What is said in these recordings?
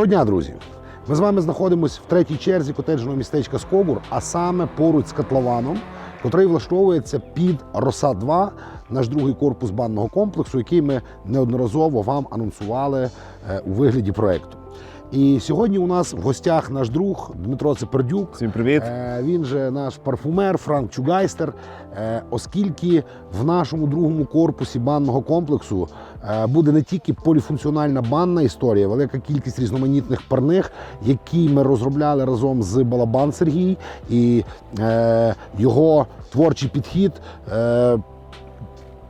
Доброго дня, друзі! Ми з вами знаходимося в третій черзі котеджного містечка Скобур, а саме поруч з котлованом, котрий влаштовується під Роса 2 наш другий корпус банного комплексу, який ми неодноразово вам анонсували е, у вигляді проекту. І сьогодні у нас в гостях наш друг Дмитро Цепердюк. Всім привіт. Е, Він же наш парфумер Франк Чугайстер. Е, Оскільки в нашому другому корпусі банного комплексу е, буде не тільки поліфункціональна банна історія, велика кількість різноманітних парних, які ми розробляли разом з Балабан Сергій, і його творчий підхід.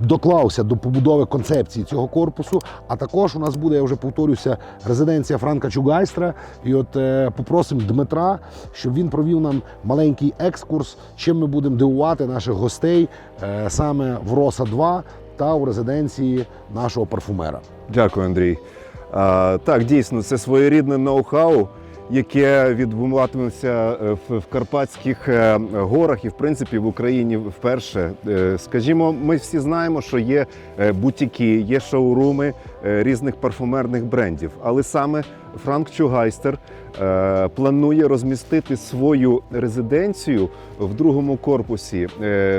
Доклався до побудови концепції цього корпусу. А також у нас буде, я вже повторюся, резиденція Франка Чугайстра. І от е, попросимо Дмитра, щоб він провів нам маленький екскурс, чим ми будемо дивувати наших гостей е, саме в Роса 2 та у резиденції нашого парфумера. Дякую, Андрій. А, так, дійсно, це своєрідне ноу-хау, яке відбуватиметься е, в, Карпатських е, горах і, в принципі, в Україні вперше. Е, Скажімо, ми всі знаємо, що є бутіки, є шоуруми різних парфумерних брендів. Але саме Франк Чугайстер планує розмістити свою резиденцію в другому корпусі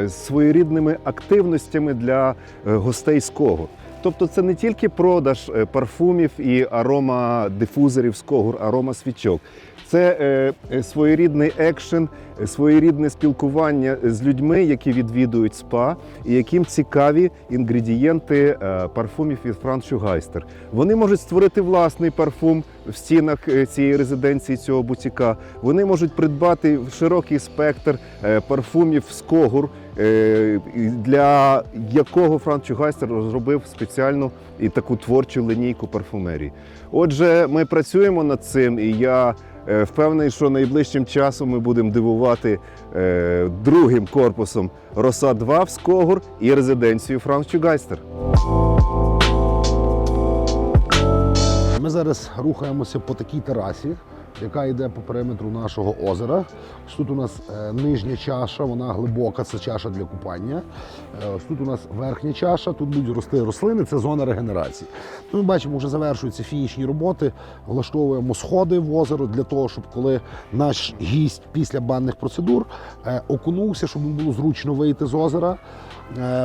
з своєрідними активностями для гостей з кого. Тобто це не тільки продаж е, парфумів і аромадифузорів з когур, аромасвічок. Це е, е, своєрідний екшен, е, своєрідне спілкування з людьми, які відвідують спа, і яким цікаві інгредієнти парфумів від Франц Шугайстер. Вони можуть створити власний парфум в стінах цієї резиденції, цього бутіка. Вони можуть придбати широкий спектр парфумів з когур, для якого Франц Чугайстер розробив спеціальну і таку творчу лінійку парфумерії. Отже, ми працюємо над цим, і я впевнений, що найближчим часом ми будемо дивувати е, другим корпусом Роса 2 в Скогур і резиденцію Франц Чугайстер. Ми зараз рухаємося по такій терасі, яка йде по периметру нашого озера. Ось Тут у нас е, нижня чаша, вона глибока, це чаша для купання. Е, Ось тут у нас верхня чаша, тут будуть рости рослини, це зона регенерації. Ну, Ми бачимо, вже завершуються фінішні роботи, влаштовуємо сходи в озеро для того, щоб коли наш гість після банних процедур е, окунувся, щоб йому було зручно вийти з озера.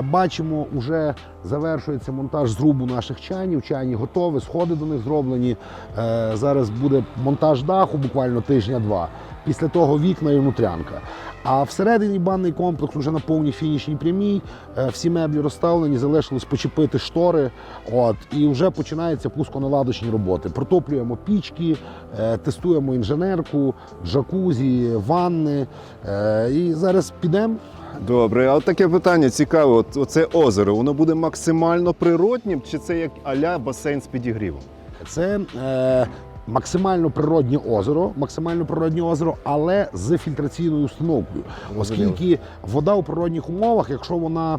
Бачимо, вже завершується монтаж зрубу наших чанів. Чані готові, сходи до них зроблені. Зараз буде монтаж даху, буквально тижня-два. Після того вікна і внутрянка. А всередині банний комплекс вже на повній фінішній прямій. Е, Всі меблі розставлені, залишилось почепити штори. От, і вже починаються пусконаладочні роботи. Протоплюємо пічки, е, тестуємо інженерку, джакузі, ванни. Е, І зараз підемо. Добре, а от таке питання цікаве. От оце озеро, воно буде максимально природнім, чи це як аля басейн з підігрівом? Це е, максимально природнє озеро, максимально природнє озеро, але з фільтраційною установкою. Оскільки вода у природних умовах, якщо вона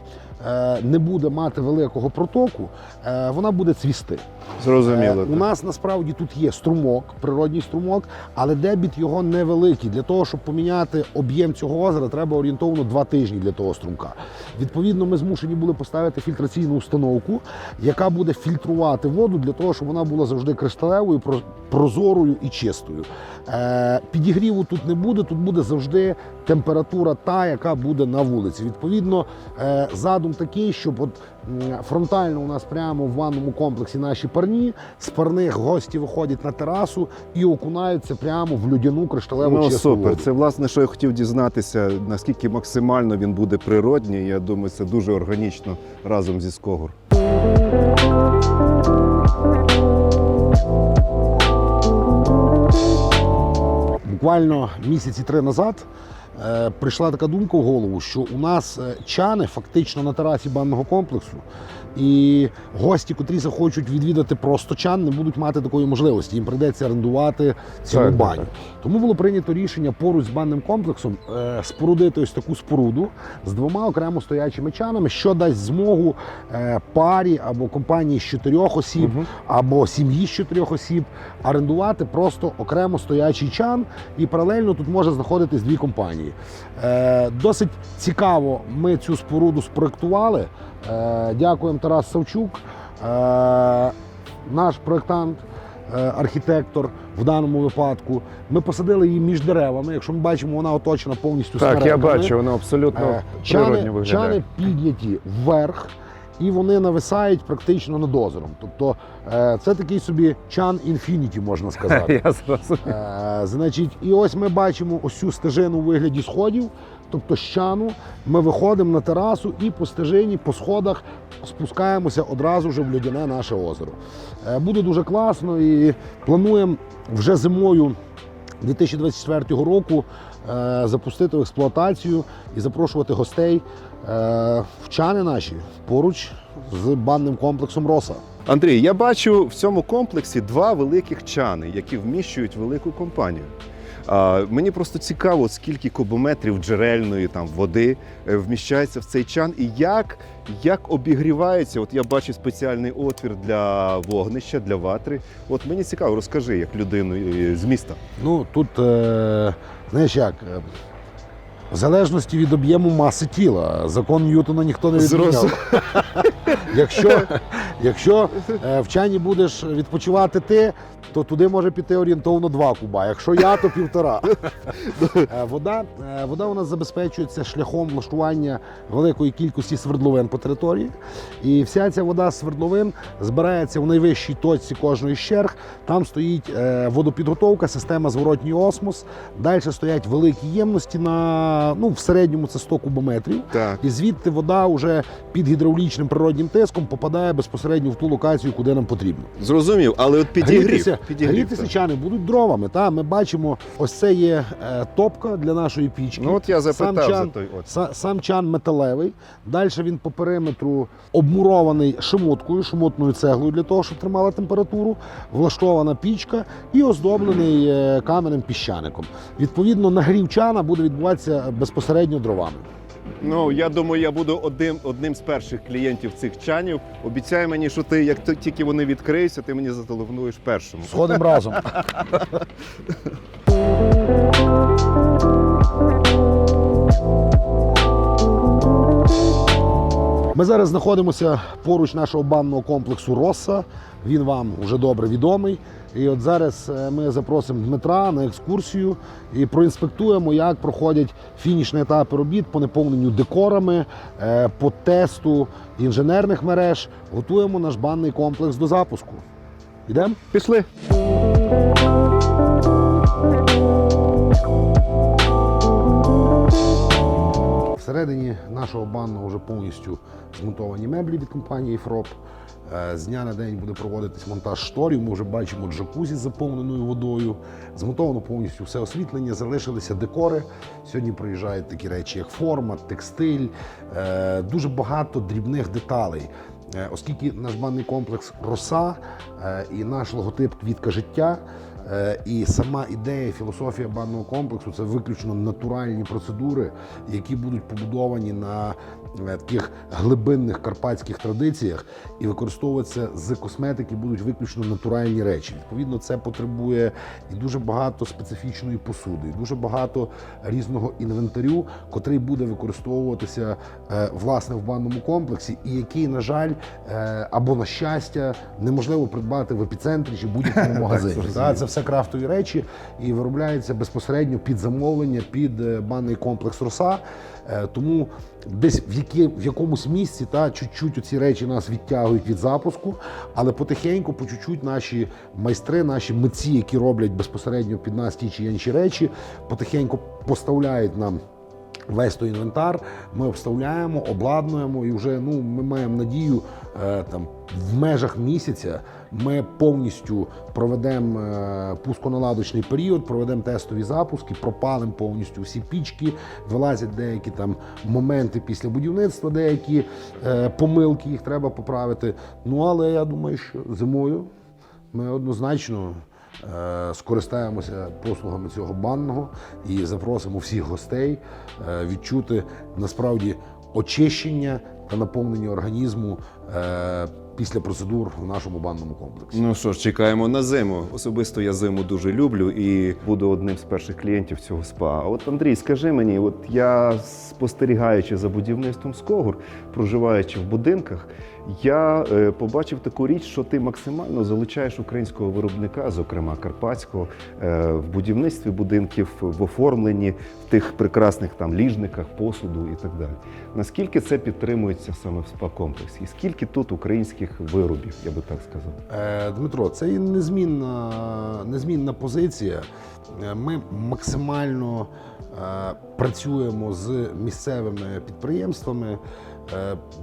не буде мати великого протоку, е, вона буде цвісти. Зрозуміло. Е, У нас насправді тут є струмок, природній струмок, але дебіт його невеликий. Для того, щоб поміняти об'єм цього озера, треба орієнтовно два тижні для того струмка. Відповідно, ми змушені були поставити фільтраційну установку, яка буде фільтрувати воду для того, щоб вона була завжди кришталевою, прозорою і чистою. Е, підігріву тут не буде, тут буде завжди температура та, яка буде на вулиці. Відповідно, е, задум такий, щоб от фронтально у нас прямо в ванному комплексі наші парні, з парних гості виходять на терасу і окунаються прямо в людяну кришталеву Ну чисту супер. воду. Це власне, що я хотів дізнатися, наскільки максимально він буде природній. Я думаю, це дуже органічно разом зі Скогур. Буквально місяці три назад прийшла така думка в голову, що у нас е, чани фактично на терасі банного комплексу, і гості, котрі захочуть відвідати просто чан, не будуть мати такої можливості. Їм прийдеться орендувати цілу Так, баню. так. Тому було прийнято рішення поруч з банним комплексом е, спорудити ось таку споруду з двома окремо стоячими чанами, що дасть змогу е, парі або компанії з чотирьох осіб, Мгм. або сім'ї з чотирьох осіб орендувати просто окремо стоячий чан, і паралельно тут може знаходитись дві компанії. Е, досить цікаво, ми цю споруду спроектували. Е, дякуємо Тарас Савчук, е, наш проєктант. е, архітектор в даному випадку. Ми посадили її між деревами. Якщо ми бачимо, вона оточена повністю Так, я бачу, вона абсолютно чани, природньо виглядає. чани підняті вверх, і вони нависають практично над озером. Тобто е, це такий собі чан інфініті, можна сказати. Я зрозумів. Е, значить, і ось ми бачимо ось цю стежину у вигляді сходів. Тобто з чану ми виходимо на терасу і по стежині, по сходах спускаємося одразу вже в людяне наше озеро. Е, буде дуже класно і плануємо вже зимою 2024 року запустити в експлуатацію і запрошувати гостей вчани в чани наші поруч з банним комплексом Роса. Андрій, я бачу в цьому комплексі два великих чани, які вміщують велику компанію. А, мені просто цікаво, скільки кубометрів джерельної там води е, вміщається в цей чан, і як, як обігрівається. От я бачу спеціальний отвір для вогнища, для ватри. От мені цікаво, розкажи, як людину е, з міста. Ну тут, е, знаєш як, в залежності від об'єму маси тіла, закон Ньютона ніхто не відміняв. Якщо, якщо в чані будеш відпочивати ти, то туди може піти орієнтовно 2 куба. Якщо я, то півтора. Е, Вода, е, вода у нас забезпечується шляхом влаштування великої кількості свердловин по території. І вся ця вода з свердловин збирається в найвищій точці кожної з черг. Там стоїть е, водопідготовка, система зворотній осмос. Далі стоять великі ємності на ну, в середньому це 100 кубометрів. Так. І звідти вода вже під гідравлічним природнім тиском попадає безпосередньо в ту локацію, куди нам потрібно. Зрозумів, але от підігрів. Грітися, підігрів грітися будуть дровами. Та? Ми бачимо, ось це є е, топка для нашої пічки. Ну от я запитав Сам за той от. са- сам чан металевий. Далі він по периметру обмурований шимоткою, шимотною цеглою для того, щоб тримала температуру, влаштована пічка і оздоблений е, каменним піщаником. Відповідно, нагрів чана буде відбуватися безпосередньо дровами. Ну я думаю, я буду одним, одним з перших клієнтів цих чанів. Обіцяй мені, що ти, як тільки вони відкриються, ти мені зателефонуєш першим. Сходимо разом. Ми зараз знаходимося поруч нашого банного комплексу Росса. Він вам вже добре відомий. І от зараз е, ми запросимо Дмитра на екскурсію і проінспектуємо, як проходять фінішні етапи робіт по наповненню декорами, е, по тесту інженерних мереж. Готуємо наш банний комплекс до запуску. Йдемо? Пішли. Всередині нашого банного вже повністю змонтовані меблі від компанії Фроп. Е, З дня на день буде проводитись монтаж шторів. Ми вже бачимо джакузі з заповненою водою. Змонтовано повністю все освітлення, залишилися декори. Сьогодні приїжджають такі речі, як форма, текстиль, е, дуже багато дрібних деталей. Е, Оскільки наш банний комплекс роса і наш логотип квітка життя. Е, І сама ідея, філософія банного комплексу це виключно натуральні процедури, які будуть побудовані на е, таких глибинних карпатських традиціях і використовуватися з косметики будуть виключно натуральні речі. Відповідно, це потребує і дуже багато специфічної посуди, і дуже багато різного інвентарю, котрий буде використовуватися е, власне в банному комплексі, і який, на жаль, або на щастя, неможливо придбати в епіцентрі чи будь-якому магазині. Це все крафтові речі і виробляється безпосередньо під замовлення, під е, банний комплекс роса. Е, Тому десь в, які, в якомусь місці та чуть-чуть ці речі нас відтягують від запуску, але потихеньку, по чуть-чуть наші майстри, наші митці, які роблять безпосередньо під нас ті чи інші речі, потихеньку поставляють нам. Весь той інвентар ми обставляємо, обладнуємо і вже ну ми маємо надію е, там в межах місяця ми повністю проведемо е, пусконаладочний період, проведемо тестові запуски, пропалимо повністю всі пічки, вилазять деякі там моменти після будівництва, деякі е, помилки, їх треба поправити. Ну але я думаю, що зимою ми однозначно скористаємося послугами цього банного і запросимо всіх гостей е, відчути насправді очищення та наповнення організму е, після процедур в нашому банному комплексі. Ну що ж, чекаємо на зиму. Особисто я зиму дуже люблю і буду одним з перших клієнтів цього спа. От Андрій, скажи мені, от я спостерігаючи за будівництвом Скогур, проживаючи в будинках, я е, побачив таку річ, що ти максимально залучаєш українського виробника, зокрема карпатського, е, в будівництві будинків, в оформленні, в тих прекрасних там ліжниках, посуду і так далі. Наскільки це підтримується саме в спа-комплексі? Скільки тут українських виробів, я би так сказав? Е, Дмитро, це і незмінна, незмінна позиція. Е, Ми максимально е, працюємо з місцевими підприємствами,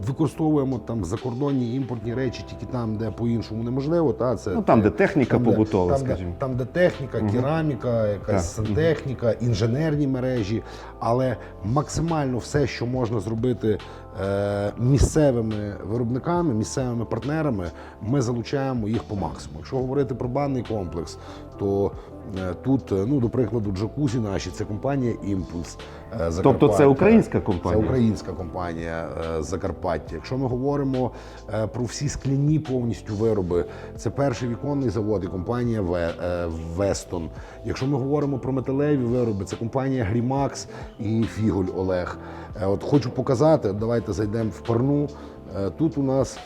використовуємо там закордонні імпортні речі тільки там, де по-іншому неможливо. Та, це Ну, там, де техніка де- побутова, там, скажімо. Де, там, де техніка, Мгм. кераміка, якась Так. сантехніка, інженерні мережі, але максимально все, що можна зробити е, місцевими виробниками, місцевими партнерами, ми залучаємо їх по максимуму. Якщо говорити про банний комплекс, то е, тут, е, ну, до прикладу, джакузі наші це компанія Імпульс. е, Тобто це українська компанія? Це українська компанія е, Закарпаття. Якщо ми говоримо е, про всі скляні повністю вироби, це перший віконний завод і компанія е, Вестон. Якщо ми говоримо про металеві вироби, це компанія Грімакс і Фіголь Олег. Е, От хочу показати, давайте зайдемо в парну. Е, Тут у нас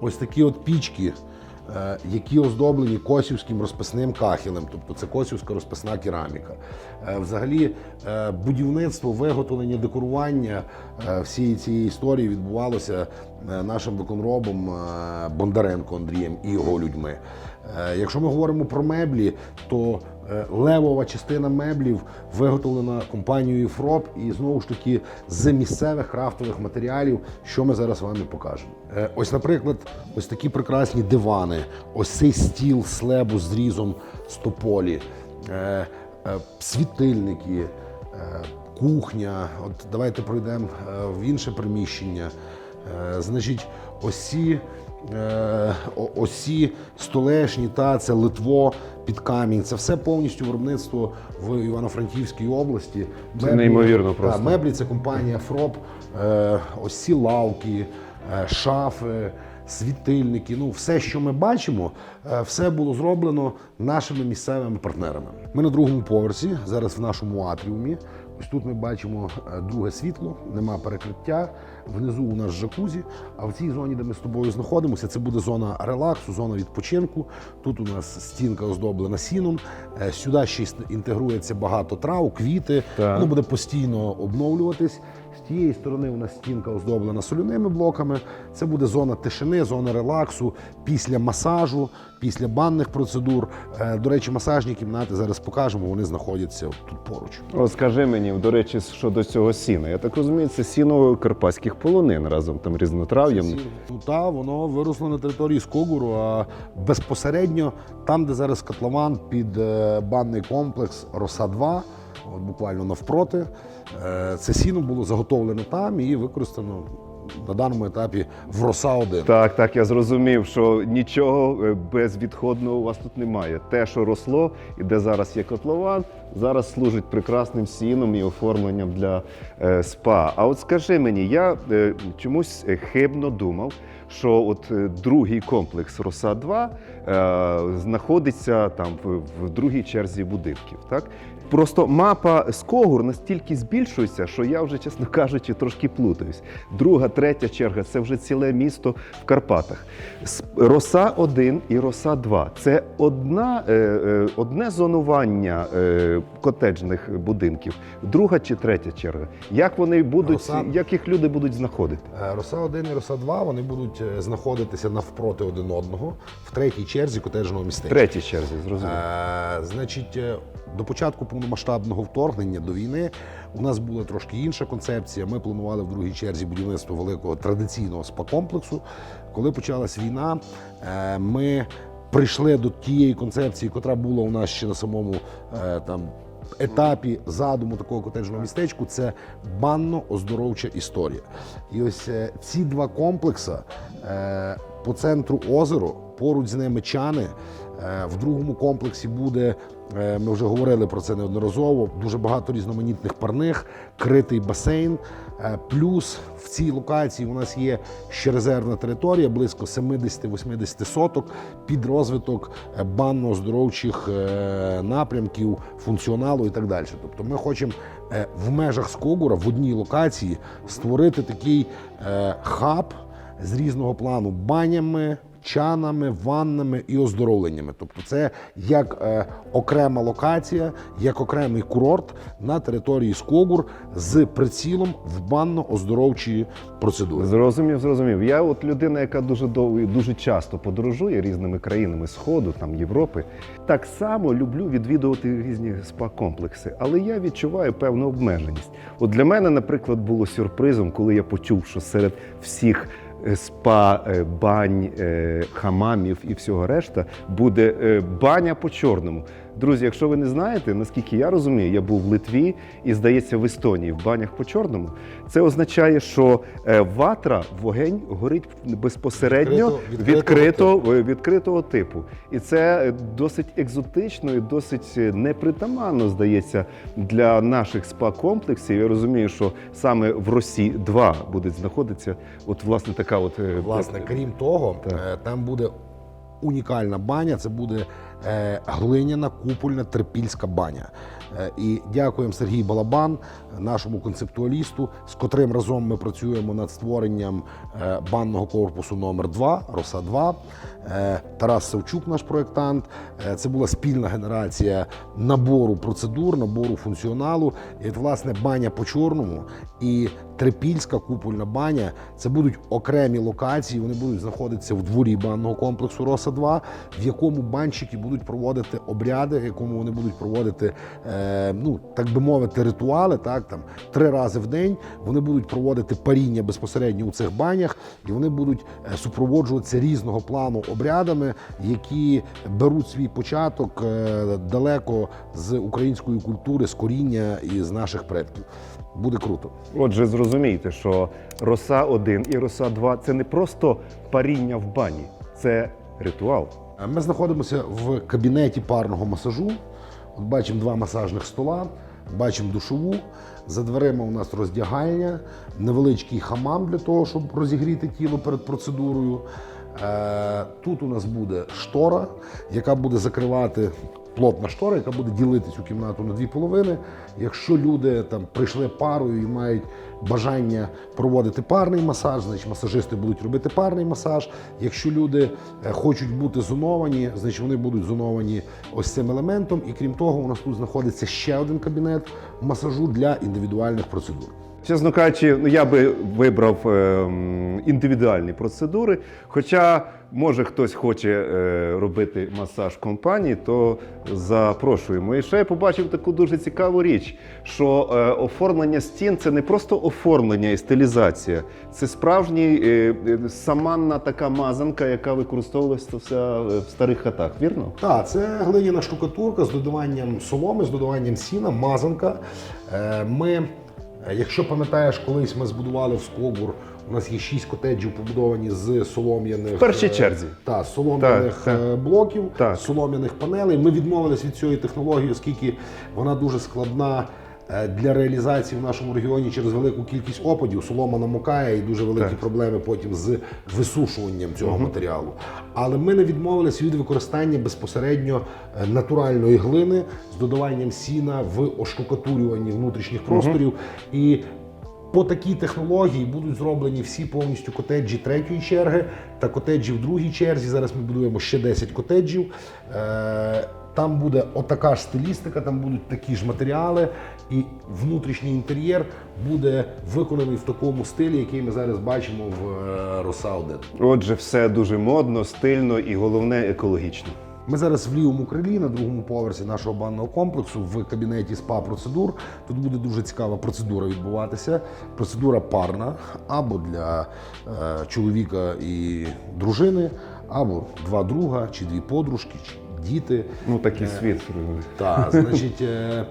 ось такі от пічки. Е, Які оздоблені косівським розписним кахелем, тобто це косівська розписна кераміка. Е, Взагалі, е, будівництво, виготовлення, декорування всієї цієї історії відбувалося нашим виконробом Бондаренко Андрієм і його людьми. Якщо ми говоримо про меблі, то левова частина меблів виготовлена компанією Фроб і знову ж таки з місцевих крафтових матеріалів, що ми зараз вам покажемо. Е, Ось, наприклад, ось такі прекрасні дивани, ось цей стіл слебу з зрізом з тополі, е, е, світильники, е, кухня. От давайте пройдемо е, в інше приміщення. Е, Значить, ось ці Е, Осі столешні, та це Литво під камінь. Це все повністю виробництво в Івано-Франківській області. Це неймовірно та, меблі це компанія Фроб. Е, ось ці лавки, е, шафи, світильники. Ну, все, що ми бачимо, е, все було зроблено нашими місцевими партнерами. Ми на другому поверсі, зараз в нашому атріумі. Ось тут ми бачимо е, друге світло, нема перекриття. Внизу у нас жакузі. А в цій зоні, де ми з тобою знаходимося, це буде зона релаксу, зона відпочинку. Тут у нас стінка оздоблена сіном. Е, Сюди ще інтегрується багато трав, квіти. Так. Воно буде постійно обновлюватись. Тієї сторони у нас стінка оздоблена соляними блоками. Це буде зона тишини, зона релаксу після масажу, після банних процедур. Е, До речі, масажні кімнати зараз покажемо. Вони знаходяться тут поруч. От скажи мені, до речі, щодо цього сіна. Я так розумію, це сіно карпатських полонин разом там різнотрав'ям. Ну та воно виросло на території Скогуру, а безпосередньо там, де зараз котлован під е, банний комплекс Роса 2 от буквально навпроти. е, Це сіно було заготовлено там і використано на даному етапі в Роса 1 Так, так, я зрозумів, що нічого е, безвідходного у вас тут немає. Те, що росло і де зараз є котлован, зараз служить прекрасним сіном і оформленням для е, спа. А от скажи мені, я е, чомусь е, хибно думав, що от е, другий комплекс Роса 2 е, знаходиться там в, в другій черзі будинків. Так? Просто мапа Скогур настільки збільшується, що я вже, чесно кажучи, трошки плутаюсь. Друга, третя черга це вже ціле місто в Карпатах. Роса 1 і Роса 2 це одна, е, е, одне зонування е, котеджних будинків, друга чи третя черга. Як вони будуть, Роса- як їх люди будуть знаходити? Роса 1 і Роса 2 вони будуть знаходитися навпроти один одного в третій черзі котеджного містечка. Третій черзі, зрозуміло. Значить, до початку повномасштабного вторгнення до війни у нас була трошки інша концепція. Ми планували в другій черзі будівництво великого традиційного спа-комплексу. Коли почалась війна, е, ми прийшли до тієї концепції, яка була у нас ще на самому е, там. Етапі задуму такого котеджного містечку це банно-оздоровча історія. І ось е, ці два комплекси по центру озеро, поруч з ними чани. В другому комплексі буде Ми вже говорили про це неодноразово. Дуже багато різноманітних парних, критий басейн. Е, Плюс в цій локації у нас є ще резервна територія, близько 70-80 соток під розвиток е, банно-оздоровчих е, напрямків, функціоналу і так далі. Тобто ми хочемо е, в межах Скогура в одній локації створити такий е, хаб з різного плану банями, чанами, ваннами і оздоровленнями. Тобто, це як е, окрема локація, як окремий курорт на території Скогур з прицілом в банно-оздоровчі процедури. Зрозумів, зрозумів. Я от людина, яка дуже довго і дуже часто подорожує різними країнами Сходу, там Європи. Так само люблю відвідувати різні спа-комплекси, але я відчуваю певну обмеженість. От для мене, наприклад, було сюрпризом, коли я почув, що серед всіх спа, е, бань, е, хамамів і всього решта буде е, баня по чорному. Друзі, якщо ви не знаєте, наскільки я розумію, я був в Литві і, здається, в Естонії в банях по чорному. Це означає, що е, ватра, вогонь горить безпосередньо Відкрито- відкрито, відкритого е, відкритого типу. І це е, досить екзотично і досить непритаманно, здається, для наших спа-комплексів. Я розумію, що саме в Росії 2 буде знаходитися от власне така от Власне, крім того, Так. там буде унікальна баня. Це буде глиняна купольна терпільська баня. Е, І дякуємо Сергій Балабан, нашому концептуалісту, з котрим разом ми працюємо над створенням е, банного корпусу номер 2 Роса 2 Е, Тарас Савчук, наш проєктант. Е, Це була спільна генерація набору процедур, набору функціоналу. І от, власне, баня по чорному і Трипільська купольна баня це будуть окремі локації. Вони будуть знаходитися в дворі банного комплексу Роса 2 в якому банщики будуть проводити обряди, в якому вони будуть проводити, е, ну так би мовити, ритуали. Так там три рази в день вони будуть проводити паріння безпосередньо у цих банях, і вони будуть е, супроводжуватися різного плану обрядами, які беруть свій початок е, далеко з української культури, з коріння і з наших предків. Буде круто. Отже, зрозумійте, що роса 1 і роса 2 це не просто паріння в бані, це ритуал. Е, Ми знаходимося в кабінеті парного масажу. От бачимо два масажних стола, бачимо душову. За дверима у нас роздягальня, невеличкий хамам для того, щоб розігріти тіло перед процедурою. Е, Тут у нас буде штора, яка буде закривати плотна штора, яка буде ділити цю кімнату на дві половини. Якщо люди там прийшли парою і мають бажання проводити парний масаж, значить масажисти будуть робити парний масаж. Якщо люди е, хочуть бути зоновані, значить вони будуть зоновані ось цим елементом. І крім того, у нас тут знаходиться ще один кабінет масажу для індивідуальних процедур. Чесно кажучи, ну я би вибрав ем, індивідуальні процедури. Хоча, може, хтось хоче е, робити масаж в компанії, то запрошуємо. І ще я побачив таку дуже цікаву річ, що е, оформлення стін це не просто оформлення і стилізація, це справжній е, е, саманна така мазанка, яка використовувалася в старих хатах, вірно? Так, це глиняна штукатурка з додаванням соломи, з додаванням сіна, мазанка. Е, Ми, е, якщо пам'ятаєш, колись ми збудували в Скобур, у нас є шість котеджів побудовані з солом'яних В першій е, черзі. Та, солом'яних так. е, блоків, Так. солом'яних панелей. Ми відмовились від цієї технології, оскільки вона дуже складна. Е, Для реалізації в нашому регіоні через велику кількість опадів солома намокає і дуже великі Так. проблеми потім з висушуванням цього матеріалу. Але ми не відмовилися від використання безпосередньо е, натуральної глини з додаванням сіна в оштукатурюванні внутрішніх просторів. І по такій технології будуть зроблені всі повністю котеджі третьої черги та котеджі в другій черзі. Зараз ми будуємо ще 10 котеджів. Там буде отака ж стилістика, там будуть такі ж матеріали, і внутрішній інтер'єр буде виконаний в такому стилі, який ми зараз бачимо в е, Роса 1. Отже, все дуже модно, стильно і головне екологічно. Ми зараз в лівому крилі на другому поверсі нашого банного комплексу в кабінеті спа процедур. Тут буде дуже цікава процедура відбуватися. Процедура парна або для е, чоловіка і дружини, або два друга, чи дві подружки, чи діти. Ну такий світ. Так, значить, е,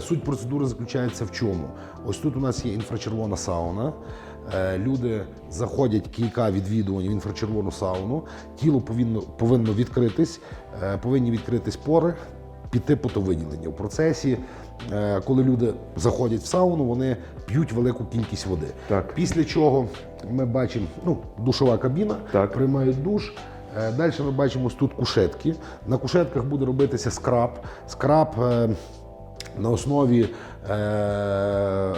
суть процедури заключається в чому? Ось тут у нас є інфрачервона сауна. Е, Люди заходять кілька відвідувань в інфрачервону сауну. Тіло повинно, повинно відкритись, е, повинні відкритись пори. піти потовиділення. В процесі, е, коли люди заходять в сауну, вони п'ють велику кількість води. Так. Після чого ми бачимо ну, душова кабіна, Так. приймають душ. Далі ми бачимо тут кушетки. На кушетках буде робитися скраб. Скраб е, на основі е,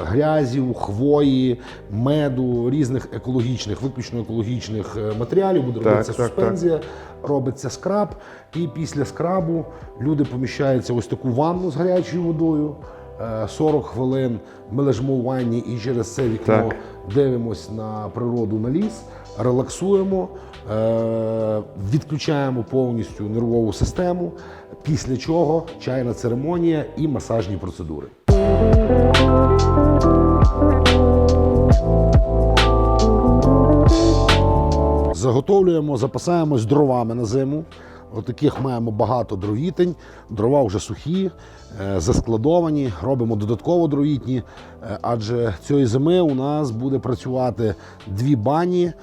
грязів, хвої, меду, різних екологічних, виключно екологічних е, матеріалів. Буде Так, робитися так, суспензія, робиться скраб, і після скрабу люди поміщаються в ось таку ванну з гарячою водою. Е, 40 хвилин ми лежимо у ванні і через це вікно Так. дивимось на природу, на ліс, релаксуємо, е, відключаємо повністю нервову систему, після чого чайна церемонія і масажні процедури. Заготовлюємо, запасаємось дровами на зиму. Отаких маємо багато дровітень. Дрова вже сухі, е, заскладовані. Робимо додатково дровітні, е, адже цієї зими у нас буде працювати дві бані, е,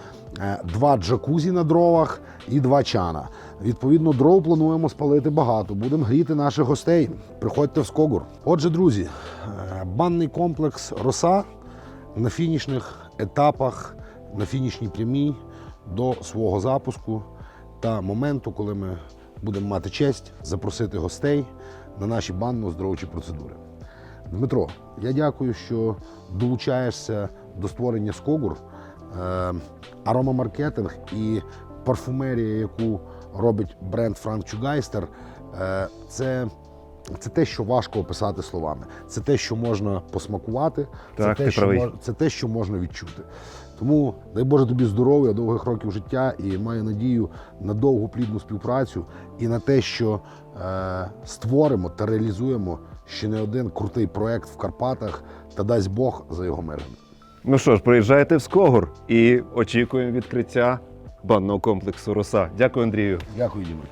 два джакузі на дровах і два чана. Відповідно, дров плануємо спалити багато. Будемо гріти наших гостей. Приходьте в Скогур. Отже, друзі, е, банний комплекс Роса на фінішних етапах, на фінішній прямій до свого запуску та моменту, коли ми будемо мати честь запросити гостей на наші банно-оздоровчі процедури. Дмитро, я дякую, що долучаєшся до створення Скогур. Е, аромамаркетинг і парфумерія, яку робить бренд Франк Чугайстер, е, це, це те, що важко описати словами. Це те, що можна посмакувати, Так, це, те, що мож- це те, що можна відчути. Тому дай Боже тобі здоров'я, довгих років життя і маю надію на довгу плідну співпрацю і на те, що е, створимо та реалізуємо ще не один крутий проект в Карпатах та дасть Бог за його миром. Ну що ж, приїжджайте в Скогур і очікуємо відкриття банного комплексу Роса. Дякую, Андрію. Дякую, Діма.